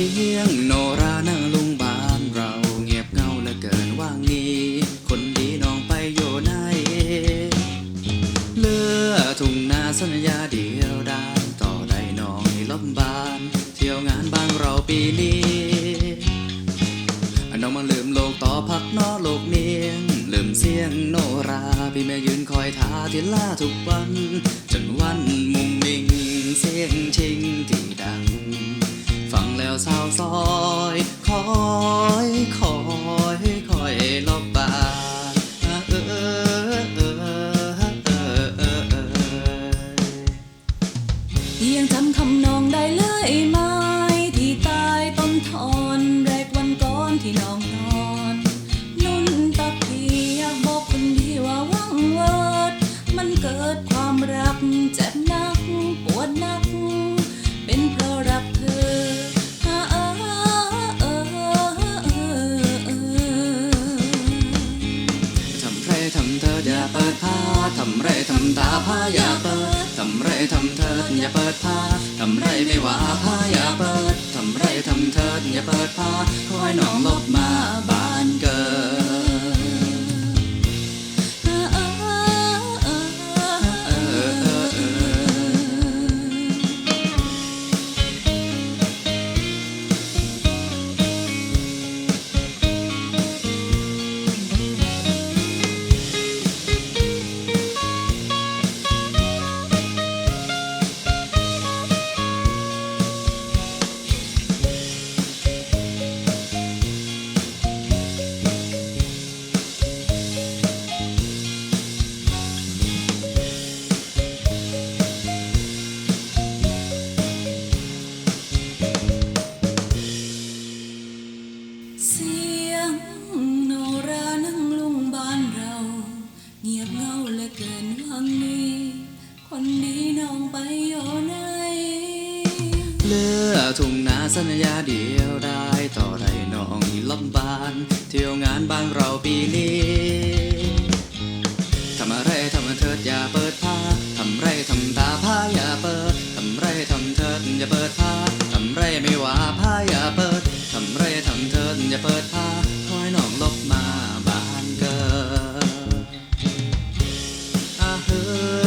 สียงโนรานั่งลุงบ้านเราเงียบเงาเหลือเกินว่างนี้ คนดีน้องไปโยู่ไหนเลือทุ่งนาสัญญาเดียวดานต่อได้น้องล้มบาน เที่ยวงานบ้านเราปีนี้น้องมาลืมโลกต่อพักนอโลกเนียงลืมเสียงโนราพี่แม่ยืนคอยทาที่ล่าทุกวัน คอยคอยคอยลบบาเออเออเออเออเออเออยังจำคำนองได้เลยไหมที่ตายต้นทอนแรกวันก่อนที่น้องนอนนุ่นตะพีอยากบอกคนดีว่าวังเวิดมันเกิดความรักเจ็บหนักปวดหนัก เป็นเพราะรักเธอ ทำไรทำตาผ้าอย่าเปิดทำไรทำเธออย่าเปิดผ้าทำไรไม่ว่าผ้าอย่าเปิดทำไรทำเธออย่าเปิดผ้าคอยน้อง เลือทุ่งนาสัญญาเดียวได้ต่อไรน้องลำบานเที่ยวงานบ้านเราปีนี้ทำไรทำเถิดอย่าเปิดผ้าทำไรทำตาผ้าอย่าเปิดทำไรทำเถิดอย่าเปิดผ้าทำไรไม่ว่าผ้าอย่าเปิดทำไรทำเถิดอย่าเปิดผ้าคอยน้องลบมาบ้านเกิดอาเฮ้